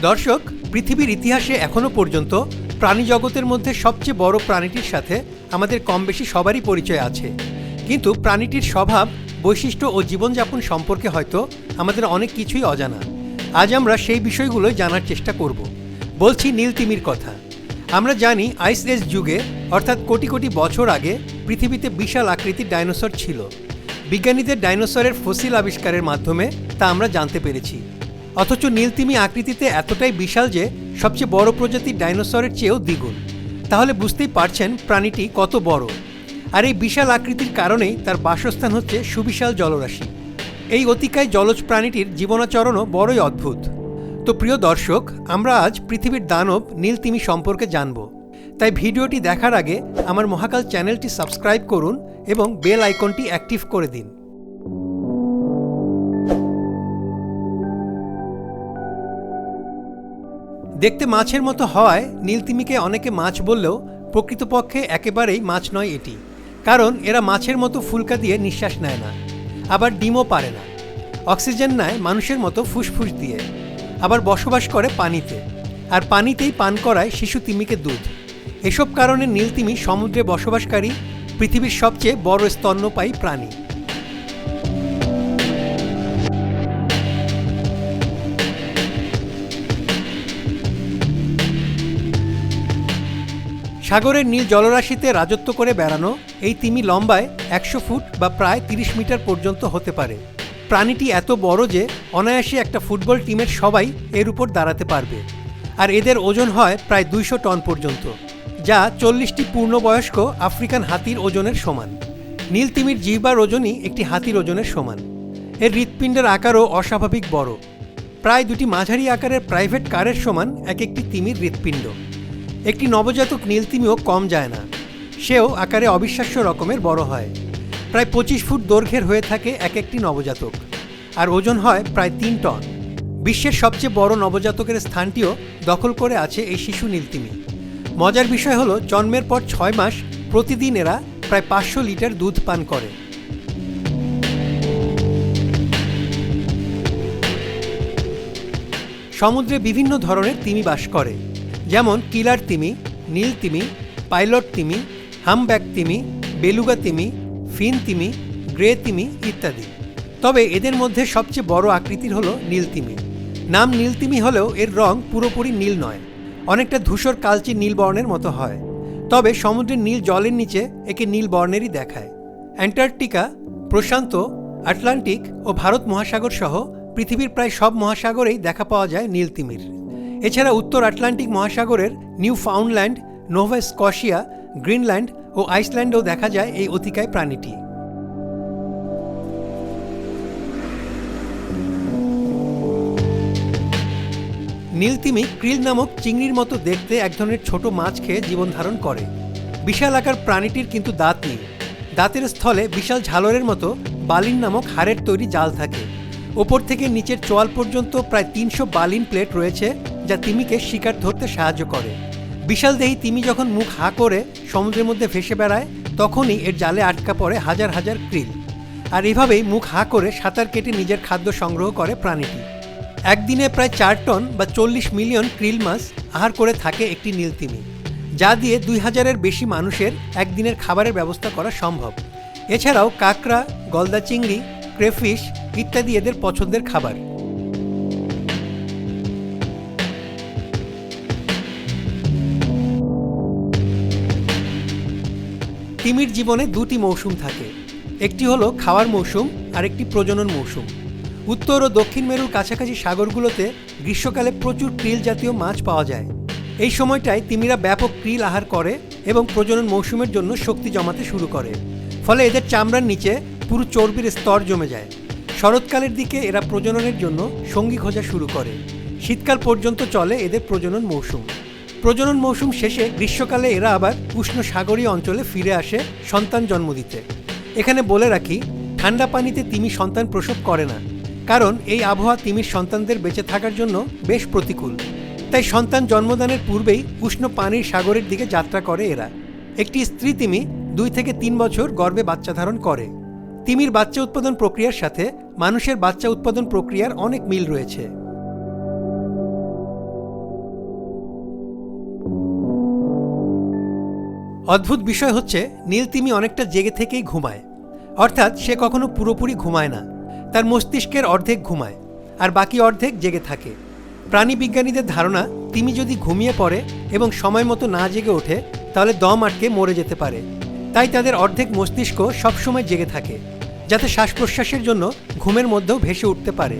দর্শক, পৃথিবীর ইতিহাসে এখনও পর্যন্ত প্রাণী জগতের মধ্যে সবচেয়ে বড় প্রাণীটির সাথে আমাদের কম বেশি সবারই পরিচয় আছে। কিন্তু প্রাণীটির স্বভাব, বৈশিষ্ট্য ও জীবনযাপন সম্পর্কে হয়তো আমাদের অনেক কিছুই অজানা। আজ আমরা সেই বিষয়গুলোই জানার চেষ্টা করব। বলছি নীলতিমির কথা। আমরা জানি আইস এজ যুগে, অর্থাৎ কোটি কোটি বছর আগে, পৃথিবীতে বিশাল আকৃতির ডাইনোসর ছিল। বিজ্ঞানীদের ডাইনোসরের ফসিল আবিষ্কারের মাধ্যমে তা আমরা জানতে পেরেছি। অথচ নীলতিমি আকৃতিতে এতটাই বিশাল যে সবচেয়ে বড় প্রজাতির ডাইনোসরের চেয়েও দ্বিগুণ। তাহলে বুঝতেই পারছেন প্রাণীটি কত বড়। আর এই বিশাল আকৃতির কারণেই তার বাসস্থান হচ্ছে সুবিশাল জলরাশি। এই অতিকায় জলজ প্রাণীটির জীবনাচরণও বড়ই অদ্ভুত। তো প্রিয় দর্শক, আমরা আজ পৃথিবীর দানব নীলতিমি সম্পর্কে জানব। তাই ভিডিওটি দেখার আগে আমার মহাকাল চ্যানেলটি সাবস্ক্রাইব করুন এবং বেল আইকনটি অ্যাক্টিভ করে দিন। দেখতে মাছের মতো হওয়ায় নীলতিমিকে অনেকে মাছ বললেও প্রকৃতপক্ষে একেবারেই মাছ নয় এটি। কারণ এরা মাছের মতো ফুলকা দিয়ে নিঃশ্বাস নেয় না, আবার ডিমও পারে না। অক্সিজেন নেয় মানুষের মতো ফুসফুস দিয়ে, আবার বসবাস করে পানিতে। আর পানিতেই পান করায় শিশু তিমিকে দুধ। এসব কারণে নীলতিমি সমুদ্রে বসবাসকারী পৃথিবীর সবচেয়ে বড় স্তন্যপায়ী প্রাণী। সাগরের নীল জলরাশিতে রাজত্ব করে বেড়ানো এই তিমি লম্বায় একশো ফুট বা প্রায় তিরিশ মিটার পর্যন্ত হতে পারে। প্রাণীটি এত বড় যে অনায়াসে একটা ফুটবল টিমের সবাই এর উপর দাঁড়াতে পারবে। আর এদের ওজন হয় প্রায় দুইশো টন পর্যন্ত, যা চল্লিশটি পূর্ণবয়স্ক আফ্রিকান হাতির ওজনের সমান। নীল তিমির জিহ্বার ওজনই একটি হাতির ওজনের সমান। এর হৃৎপিণ্ডের আকারও অস্বাভাবিক বড়। প্রায় দুটি মাঝারি আকারের প্রাইভেট কারের সমান এক একটি তিমির হৃৎপিণ্ড। একটি নবজাতক নীলতিমিও কম যায় না। সেও আকারে অবিশ্বাস্য রকমের বড় হয়। প্রায় পঁচিশ ফুট দৈর্ঘ্যের হয়ে থাকে এক একটি নবজাতক। আর ওজন হয় প্রায় তিন টন। বিশ্বের সবচেয়ে বড় নবজাতকের স্থানটিও দখল করে আছে এই শিশু নীলতিমি। মজার বিষয় হলো, জন্মের পর ছয় মাস প্রতিদিন এরা প্রায় পাঁচশো লিটার দুধ পান করে। সমুদ্রে বিভিন্ন ধরনের তিমি বাস করে। যেমন কিলার তিমি, নীল তিমি, পাইলট তিমি, হামব্যাক তিমি, বেলুগা তিমি, ফিন তিমি, গ্রে তিমি ইত্যাদি। তবে এদের মধ্যে সবচেয়ে বড় আকৃতির হলো নীল তিমি। নাম নীল তিমি হলেও এর রং পুরোপুরি নীল নয়, অনেকটা ধূসর কালচে নীল বর্ণের মতো হয়। তবে সমুদ্রের নীল জলের নিচে একে নীল বর্ণেরই দেখায়। অ্যান্টার্কটিকা, প্রশান্ত, আটলান্টিক ও ভারত মহাসাগর সহ পৃথিবীর প্রায় সব মহাসাগরেই দেখা পাওয়া যায় নীল তিমির। এছাড়া উত্তর আটলান্টিক মহাসাগরের Newfoundland Nova Scotia, Greenland ও আইসল্যান্ডেও দেখা যায় এই অতিকায় প্রাণীটি। নীলতিমি ক্রিল নামক চিংড়ির মতো দেখতে এক ধরনের ছোট মাছ খেয়ে জীবন ধারণ করে। বিশাল আকার প্রাণীটির কিন্তু দাঁত নেই। দাঁতের স্থলে বিশাল ঝালরের মতো বালিন নামক হাড়ের তৈরি জাল থাকে। ওপর থেকে নিচের চোয়াল পর্যন্ত প্রায় তিনশো বালিন প্লেট রয়েছে যা তিমিকে শিকার ধরতে সাহায্য করে। বিশাল দেহি তিমি যখন মুখ হা করে সমুদ্রের মধ্যে ভেসে বেড়ায়, তখনই এর জালে আটকা পড়ে হাজার হাজার ক্রিল। আর এভাবেই মুখ হা করে সাঁতার কেটে নিজের খাদ্য সংগ্রহ করে প্রাণীটি। একদিনে প্রায় চার টন বা চল্লিশ মিলিয়ন ক্রিল মাছ আহার করে থাকে একটি নীলতিমি যা দিয়ে দুই হাজারের বেশি মানুষের একদিনের খাবারের ব্যবস্থা করা সম্ভব। এছাড়াও কাঁকড়া, গলদা চিংড়ি, ক্রেফিশ ইত্যাদি এদের পছন্দের খাবার। তিমির জীবনে দুটি মৌসুম থাকে। একটি হলো খাওয়ার মৌসুম আর একটি প্রজনন মৌসুম। উত্তর ও দক্ষিণ মেরুর কাছাকাছি সাগরগুলোতে গ্রীষ্মকালে প্রচুর ক্রিল জাতীয় মাছ পাওয়া যায়। এই সময়টায় তিমিরা ব্যাপক ক্রিল আহার করে এবং প্রজনন মৌসুমের জন্য শক্তি জমাতে শুরু করে। ফলে এদের চামড়ার নিচে পুরো চর্বির স্তর জমে যায়। শরৎকালের দিকে এরা প্রজননের জন্য সঙ্গী খোঁজা শুরু করে। শীতকাল পর্যন্ত চলে এদের প্রজনন মৌসুম। প্রজনন মৌসুম শেষে গ্রীষ্মকালে এরা আবার উষ্ণ সাগরীয় অঞ্চলে ফিরে আসে সন্তান জন্ম দিতে। এখানে বলে রাখি, ঠান্ডা পানিতে তিমি সন্তান প্রসব করে না, কারণ এই আবহাওয়া তিমির সন্তানদের বেঁচে থাকার জন্য বেশ প্রতিকূল। তাই সন্তান জন্মদানের পূর্বেই উষ্ণ পানির সাগরের দিকে যাত্রা করে এরা। একটি স্ত্রী তিমি দুই থেকে তিন বছর গর্ভে বাচ্চা ধারণ করে। তিমির বাচ্চা উৎপাদন প্রক্রিয়ার সাথে মানুষের বাচ্চা উৎপাদন প্রক্রিয়ার অনেক মিল রয়েছে। অদ্ভুত বিষয় হচ্ছে নীল তিমি অনেকটা জেগে থেকেই ঘুমায়। অর্থাৎ সে কখনো পুরোপুরি ঘুমায় না। তার মস্তিষ্কের অর্ধেক ঘুমায়, আর বাকি অর্ধেক জেগে থাকে। প্রাণী বিজ্ঞানীদের ধারণা, তিমি যদি ঘুমিয়ে পড়ে এবং সময় মতো না জেগে ওঠে, তাহলে দম আটকে মরে যেতে পারে। তাই তাদের অর্ধেক মস্তিষ্ক সবসময় জেগে থাকে, যাতে শ্বাস প্রশ্বাসের জন্য ঘুমের মধ্যেও ভেসে উঠতে পারে।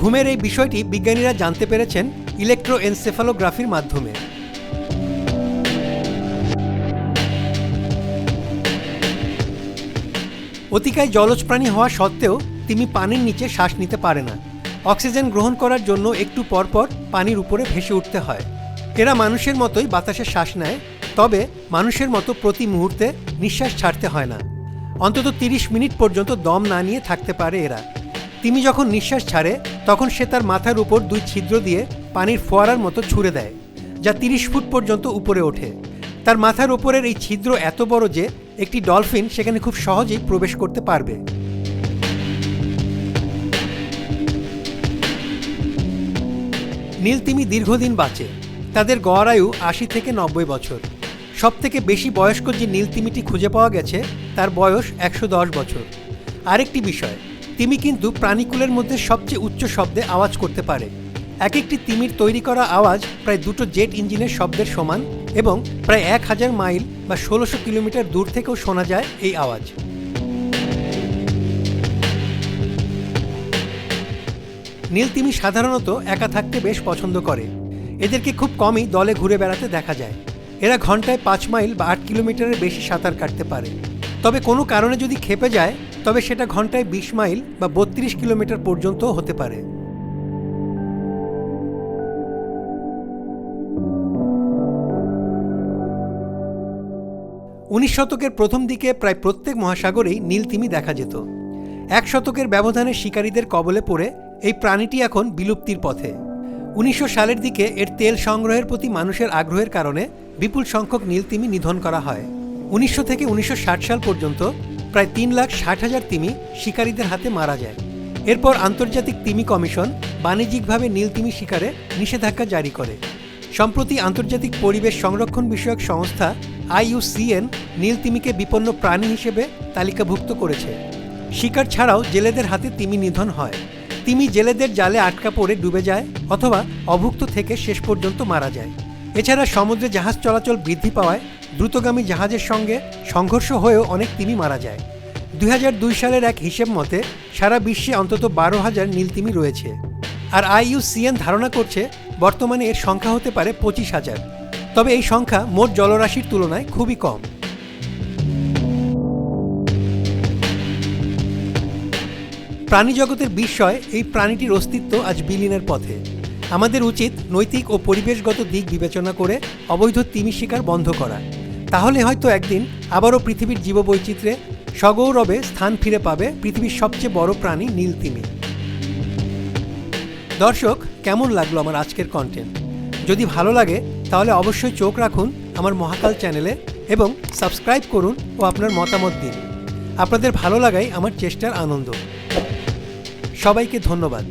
ঘুমের এই বিষয়টি বিজ্ঞানীরা জানতে পেরেছেন ইলেকট্রোএনসেফালোগ্রাফির মাধ্যমে। অতিকায় জলজ প্রাণী হওয়া সত্ত্বেও তিমি পানির নিচে শ্বাস নিতে পারে না। অক্সিজেন গ্রহণ করার জন্য একটু পরপর পানির উপরে ভেসে উঠতে হয়। এরা মানুষের মতোই বাতাসে শ্বাস নেয়, তবে মানুষের মতো প্রতি মুহূর্তে নিঃশ্বাস ছাড়তে হয় না। অন্তত তিরিশ মিনিট পর্যন্ত দম না নিয়ে থাকতে পারে এরা। তিমি যখন নিঃশ্বাস ছাড়ে, তখন সে তার মাথার উপর দুই ছিদ্র দিয়ে পানির ফোয়ারার মতো ছুড়ে দেয়, যা তিরিশ ফুট পর্যন্ত উপরে ওঠে। তার মাথার উপরের এই ছিদ্র এত বড় যে একটি ডলফিন সেখানে খুব সহজেই প্রবেশ করতে পারবে। নীলতিমি দীর্ঘদিন বাঁচে। তাদের গড় আয়ু আশি থেকে নব্বই বছর। সব থেকে বেশি বয়স্ক যে নীলতিমিটি খুঁজে পাওয়া গেছে, তার বয়স একশো দশ বছর। আরেকটি বিষয়, তিমি কিন্তু প্রাণীকুলের মধ্যে সবচেয়ে উচ্চ শব্দে আওয়াজ করতে পারে। এক একটি তিমির তৈরি করা আওয়াজ প্রায় দুটো জেট ইঞ্জিনের শব্দের সমান। এবং প্রায় এক হাজার মাইল বা ষোলোশো কিলোমিটার দূর থেকেও শোনা যায় এই আওয়াজ। নীল তিমি সাধারণত একা থাকতে বেশ পছন্দ করে। এদেরকে খুব কমই দলে ঘুরে বেড়াতে দেখা যায়। এরা ঘন্টায় পাঁচ মাইল বা আট কিলোমিটারের বেশি সাঁতার কাটতে পারে। তবে কোনো কারণে যদি খেপে যায়, তবে সেটা ঘন্টায় বিশ মাইল বা বত্রিশ কিলোমিটার পর্যন্ত হতে পারে। উনিশ শতকের প্রথম দিকে প্রায় প্রত্যেক মহাসাগরেই নীলতিমি দেখা যেত। এক শতকের ব্যবধানে শিকারীদের কবলে পড়ে এই প্রাণীটি এখন বিলুপ্তির পথে। উনিশশো সালের দিকে এর তেল সংগ্রহের প্রতি মানুষের আগ্রহের কারণে বিপুল সংখ্যক নীলতিমি নিধন করা হয়। উনিশশো থেকে উনিশশো ষাট সাল পর্যন্ত প্রায় তিন লাখ ষাট হাজার তিমি শিকারীদের হাতে মারা যায়। এরপর আন্তর্জাতিক তিমি কমিশন বাণিজ্যিকভাবে নীলতিমি শিকারে নিষেধাজ্ঞা জারি করে। সম্প্রতি আন্তর্জাতিক পরিবেশ সংরক্ষণ বিষয়ক সংস্থা আইইউসিএন নীলতিমিকে বিপন্ন প্রাণী হিসেবে তালিকাভুক্ত করেছে। শিকার ছাড়াও জেলেদের হাতে তিমি নিধন হয়। তিমি জেলেদের জালে আটকা পড়ে ডুবে যায় অথবা অভুক্ত থেকে শেষ পর্যন্ত মারা যায়। এছাড়া সমুদ্রে জাহাজ চলাচল বৃদ্ধি পাওয়ায় দ্রুতগামী জাহাজের সঙ্গে সংঘর্ষ হয়েও অনেক তিমি মারা যায়। দুই হাজার দুই সালের এক হিসেব মতে সারা বিশ্বে অন্তত বারো হাজার নীলতিমি রয়েছে। আর আইইউসিএন ধারণা করছে, বর্তমানে এর সংখ্যা হতে পারে পঁচিশ হাজার। তবে এই সংখ্যা মোট জলরাশির তুলনায় খুবই কম। প্রাণীজগতের বিস্ময় এই প্রাণীটির অস্তিত্ব আজ বিলীনের পথে। আমাদের উচিত নৈতিক ও পরিবেশগত দিক বিবেচনা করে অবৈধ তিমি শিকার বন্ধ করা। তাহলে হয়তো একদিন আবারও পৃথিবীর জীববৈচিত্র্যে সগৌরবে স্থান ফিরে পাবে পৃথিবীর সবচেয়ে বড় প্রাণী নীল তিমি। দর্শক, কেমন লাগল আমার আজকের কন্টেন্ট যদি ভালো লাগে তাহলে অবশ্যই চোখ রাখুন আমার মহাকাল চ্যানেলে এবং সাবস্ক্রাইব করুন ও আপনার মতামত দিন। আপনাদের ভালো লাগাই, আমার চেষ্টার আনন্দ। সবাইকে ধন্যবাদ।